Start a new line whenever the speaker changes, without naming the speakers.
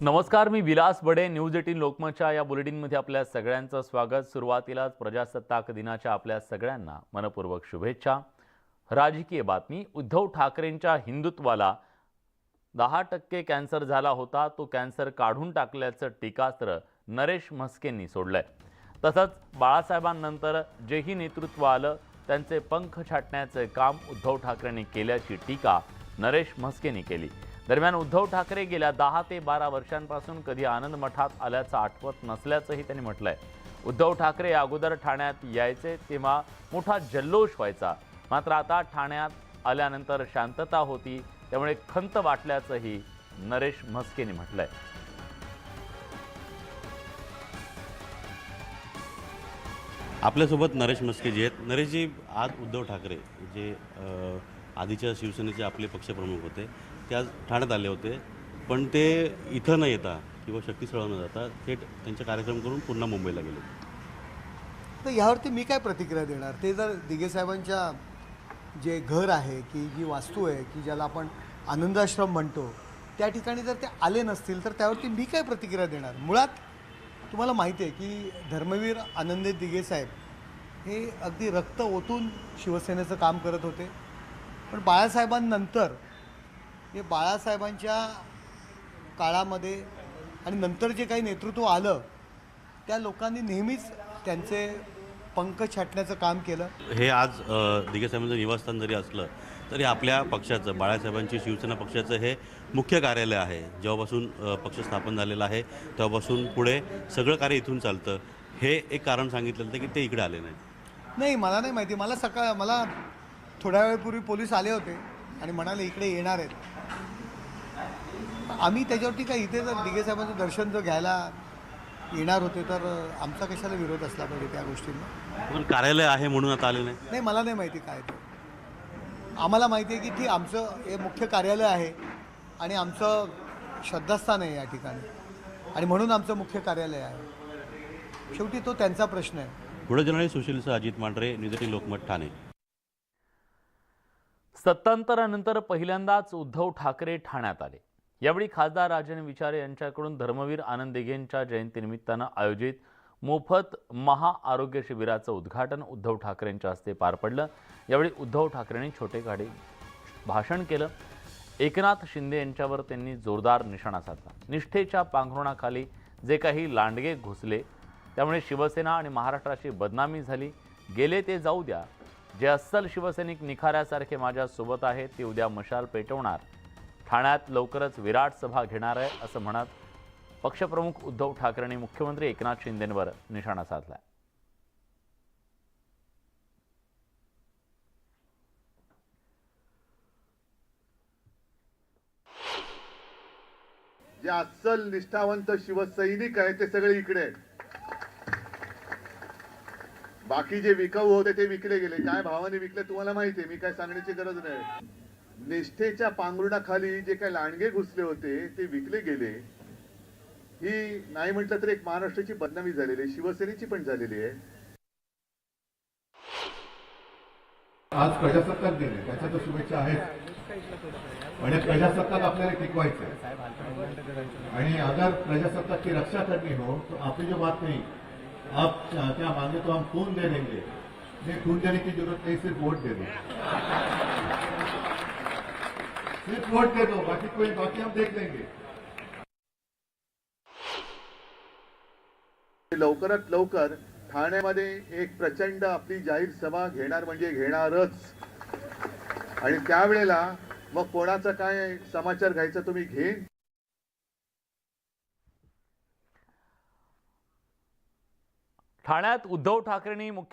नमस्कार मी Vilas Bade news eighteen लोकमतच्या या बुलेटिनमध्ये आपल्या सगळ्यांचं स्वागत. सुरुवातीलाच प्रजासत्ताक दिनाच्या आपल्या सगळ्यांना मनपूर्वक शुभेच्छा. राजकीय बातमी उद्धव ठाकरेंच्या हिंदुत्वाला दहा टक्के कॅन्सर झाला होता तो कॅन्सर काढून टाकल्याचं टीकास्त्र नरेश म्हस्केंनी सोडलंय. तसंच बाळासाहेबांनंतर जेही नेतृत्व आलं त्यांचे पंख छाटण्याचे काम उद्धव ठाकरेंनी केल्याची टीका नरेश म्हस्केंनी केली. दरम्यान उद्धव ठाकरे गेल्या दहा ते बारा वर्षांपासून कधी आनंद मठात आल्याचं आठवत नसल्याचंही त्यांनी म्हटलंय. उद्धव ठाकरे अगोदर ठाण्यात यायचे तेव्हा मोठा जल्लोष व्हायचा. मात्र आता ठाण्यात आल्यानंतर शांतता होती त्यामुळे खंत वाटल्याचंही नरेश म्हस्केने म्हटलंय.
आपल्यासोबत नरेश म्हस्के जे आहेत. नरेशजी आज उद्धव ठाकरे जे आधीच्या शिवसेनेचे आपले पक्षप्रमुख होते त्या ठाण्यात आले होते. पण ते इथं न येता किंवा शक्तीस्थळावर न जाता थेट त्यांचा कार्यक्रम करून पुन्हा मुंबईला गेले.
तर यावरती मी काय प्रतिक्रिया देणार? ते जर दिगे साहेबांच्या जे घर आहे की जी वास्तू आहे की ज्याला आपण आनंदाश्रम म्हणतो त्या ठिकाणी जर ते आले नसतील तर त्यावरती मी काय प्रतिक्रिया देणार? मुळात तुम्हाला माहिती आहे की धर्मवीर आनंदे दिगे साहेब हे अगदी रक्त ओतून शिवसेनेचं काम करत होते. पण बाळासाहेबांनंतर हे बाळासाहेबांच्या काळामध्ये आणि नंतर जे काही नेतृत्व आलं त्या लोकांनी नेहमीच त्यांचे पंख छाटण्याचं काम केलं.
हे आज अ, दिघे साहेबांचं निवासस्थान जरी असलं तरी आपल्या पक्षाचं बाळासाहेबांची शिवसेना पक्षाचं हे मुख्य कार्यालय आहे. जेव्हापासून पक्ष स्थापन झालेला आहे तेव्हापासून पुढे सगळं कार्य इथून चालतं. हे एक कारण सांगितलं होतं की ते इकडे आले नाही
नाही मला नाही माहिती. मला सकाळ मला थोड्या वेळपूर्वी पोलीस आले होते आणि म्हणाले इकडे येणार आहेत. आम्ही त्याच्यावरती काय इथे जर दिघे साहेबांचं दर्शन जर घ्यायला येणार होते तर आमचा कशाला विरोध असला पाहिजे त्या गोष्टींना
पण कार्यालय आहे म्हणून आता आले नाही
नाही मला नाही माहिती काय ते. आम्हाला माहिती आहे की ठीक आमचं हे मुख्य कार्यालय आहे आणि आमचं श्रद्धास्थान आहे या ठिकाणी. आणि म्हणून आमचं मुख्य कार्यालय आहे. शेवटी तो त्यांचा प्रश्न आहे.
पुढे जर्नलिस्ट सुशील अजित मांढरे निजटी लोकमत ठाणे.
सत्तांतरानंतर पहिल्यांदाच उद्धव ठाकरे ठाण्यात आले. यावेळी खासदार राजन विचारे यांच्याकडून धर्मवीर आनंद दिघेंच्या जयंतीनिमित्तानं आयोजित मोफत महाआरोग्य शिबिराचं उद्घाटन उद्धव ठाकरेंच्या हस्ते पार पडलं. यावेळी उद्धव ठाकरेंनी छोटे गाडी भाषण केलं. एकनाथ शिंदे यांच्यावर त्यांनी जोरदार निशाणा साधला. निष्ठेच्या पांघरुणाखाली जे काही लांडगे घुसले त्यामुळे शिवसेना आणि महाराष्ट्राची बदनामी झाली. गेले ते जाऊ द्या. जे अस्सल शिवसैनिक निखाऱ्यासारखे माझ्यासोबत आहेत ते उद्या मशाल पेटवणार. ठाण्यात लवकरच विराट सभा घेणार आहे असं म्हणत पक्षप्रमुख उद्धव ठाकरेंनी मुख्यमंत्री एकनाथ शिंदेंवर निशाणा साधलाय.
जे अस्सल निष्ठावंत शिवसैनिक आहे ते सगळे इकडे बाकी जे विकाऊ होते ते विकले गेले. काय भावाने विकले तुम्हाला माहिती आहे मी काय सांगण्याची गरज नाही. निष्ठेच्या पांघरुणाखाली जे काही लांडगे घुसले होते ते विकले गेले. ही नाही म्हटलं तर एक महाराष्ट्राची बदनामी झालेली आहे शिवसेनेची पण झालेली आहे.
आज प्रजासत्ताक दिन आहे त्याच्या तर शुभेच्छा आहेत. म्हणजे प्रजासत्ताक आपल्याला टिकवायचं आहे. आणि अगर प्रजासत्ताक की रक्षा करनी हो तो आपली जो बात नाही आप क्या मांगे तो हम खून दे देंगे. नहीं खून देने की जरूरत नहीं सिर्फ वोट दे देंगे. सिर्फ वोट दे दो बाकी कोई बाकी हम देख लेंगे
लवकरात लवकर ठाण्यामध्ये एक प्रचंड आपली जाहीर सभा घेणार म्हणजे घेणारच. आणि त्यावेळेला मग कोणाचा काय समाचार घ्यायचा तुम्ही घेईन?
ठाण्यात उद्धव ठाकरेंनी मुख्य